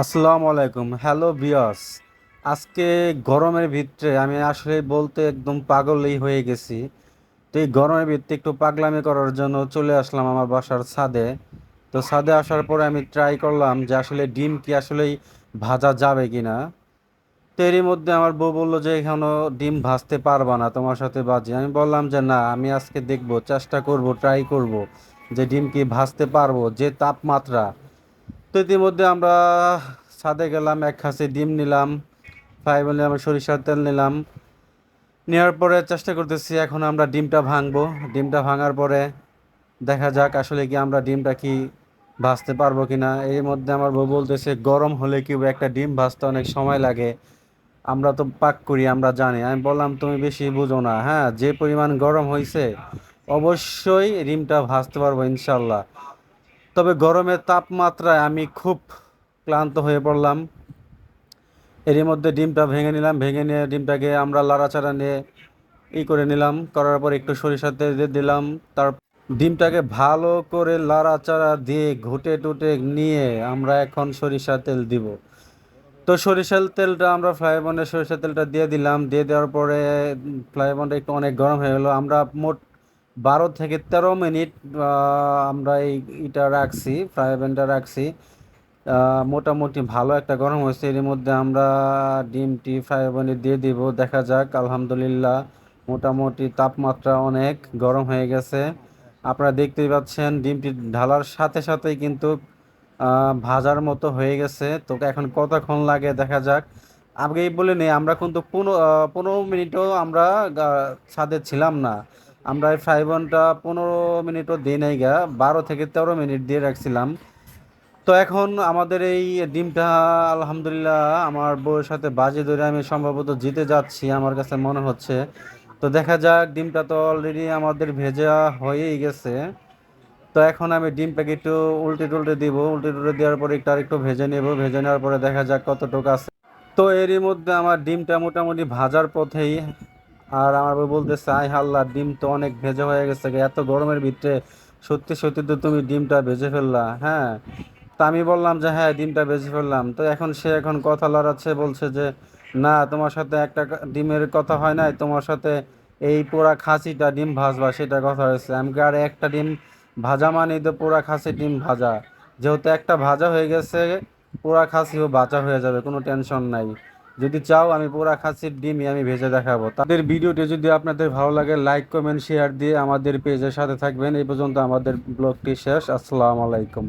আসসালামু আলাইকুম। হ্যালো বিয়াস আজকে গরমের ভিতরে আমি আসলে বলতে একদম পাগলই হয়ে গেছি। তো এই গরমের ভিতরে একটু পাগলামি করার জন্য চলে আসলাম আমার বাসার ছাদে। তো ছাদে আসার পরে আমি ট্রাই করলাম যে আসলে ডিম কি আসলেই ভাজা যাবে কিনা। তো এরই মধ্যে আমার বউ বলল যে এখনও ডিম ভাজতে পারবা না, তোমার সাথে বাজি। আমি বললাম যে না, আমি আজকে দেখব, চেষ্টা করব ট্রাই করব যে ডিম কি ভাজতে পারব, যে তাপমাত্রা। তো ইতিমধ্যে আমরা ছাদে গেলাম, এক খাসি ডিম নিলাম, ফ্রাই বলে আমরা সরিষার তেল নিলাম। নেওয়ার পরে চেষ্টা করতেছি এখন আমরা ডিমটা ভাঙবো। ডিমটা ভাঙার পরে দেখা যাক আসলে কি আমরা ডিমটা কি ভাজতে পারব কিনা। এর মধ্যে আমার বউ বলতেছে, গরম হলে কি একটা ডিম ভাজতে অনেক সময় লাগে? আমরা তো পাক করি, আমরা জানি। আমি বললাম, তুমি বেশি বুঝো না। হ্যাঁ যে পরিমাণ গরম হয়েছে অবশ্যই ডিমটা ভাজতে পারব ইনশাল্লাহ। তবে গরমের তাপমাত্রায় আমি খুব ক্লান্ত হয়ে পড়লাম। এরই মধ্যে ডিমটা ভেঙে নিলাম, ভেঙে নিয়ে ডিমটাকে আমরা লাড়াচাড়া নিয়ে ই করে নিলাম। করার পর একটু সরিষার তেল দিয়ে দিলাম। তার ডিমটাকে ভালো করে লাড়াচাড়া দিয়ে ঘুটে টুটে নিয়ে আমরা এখন সরিষার তেল দিব। তো সরিষার তেলটা আমরা প্যানে সরিষার তেলটা দিয়ে দিলাম। দিয়ে দেওয়ার পরে প্যানটা একটু অনেক গরম হয়ে গেলো। আমরা মোট বারো থেকে তেরো মিনিট আমরা এই এটা রাখছি, ফ্রাই প্যানটা রাখছি। মোটামুটি ভালো একটা গরম হয়েছে। এর মধ্যে আমরা ডিমটি ফ্রাই প্যানে দিয়ে দিব। দেখা যাক, আলহামদুলিল্লাহ মোটামুটি তাপমাত্রা অনেক গরম হয়ে গেছে। আপনারা দেখতেই পাচ্ছেন, ডিমটি ঢালার সাথে সাথেই কিন্তু ভাজার মতো হয়ে গেছে। তো এখন কতক্ষণ লাগে দেখা যাক। আগেই বলে নেই, আমরা কিন্তু পনেরো পনেরো মিনিটও আমরা ছাদে ছিলাম না। আমরা এই ফ্রাই প্যানটা পনেরো মিনিটও দিই নাই গা, বারো থেকে তেরো মিনিট দিয়ে রাখছিলাম। তো এখন আমাদের এই ডিমটা আলহামদুলিল্লাহ আমার বউয়ের সাথে বাজে ধরে আমি সম্ভবত জিতে যাচ্ছি, আমার কাছে মনে হচ্ছে। তো দেখা যাক, ডিমটা তো অলরেডি আমাদের ভেজা হয়েই গেছে। তো এখন আমি ডিমটাকে একটু উল্টে টুলটে দিব, উল্টে টুলটে দেওয়ার পরে একটু আরেকটু ভেজে নেব, ভেজে নেওয়ার পরে দেখা যাক কতটুকু আছে। তো এরই মধ্যে আমার ডিমটা মোটামুটি ভাজার পথেই আর আমার বউ বলতেছে আই হাল্লা, ডিম তো অনেক ভেজে হয়ে গেছে এত গরমের ভিতরে সত্যি সত্যি তো তুমি ডিমটা ভেজে ফেললা হ্যাঁ? তা আমি বললাম যে হ্যাঁ ডিমটা ভেজে ফেললাম। তো এখন সে এখন কথা লড়াচ্ছে, বলছে যে, না, তোমার সাথে একটা ডিমের কথা হয় নাই, তোমার সাথে এই পোড়া খাসিটা ডিম ভাজবা, সেটা কথা হয়েছে। আমি আর একটা ডিম ভাজা মানে তো পোড়া খাসি ডিম ভাজা। যেহেতু একটা ভাজা হয়ে গেছে, পোড়া খাসিও ভাজা হয়ে যাবে, কোনো টেনশন নাই। যদি চাও আমি পোড়া খাসির ডিমই আমি ভেজে দেখাবো। তাদের ভিডিওটি যদি আপনাদের ভালো লাগে লাইক কমেন্ট শেয়ার দিয়ে আমাদের পেজের সাথে থাকবেন। এই পর্যন্ত আমাদের ব্লগটি শেষ। আসসালামু আলাইকুম।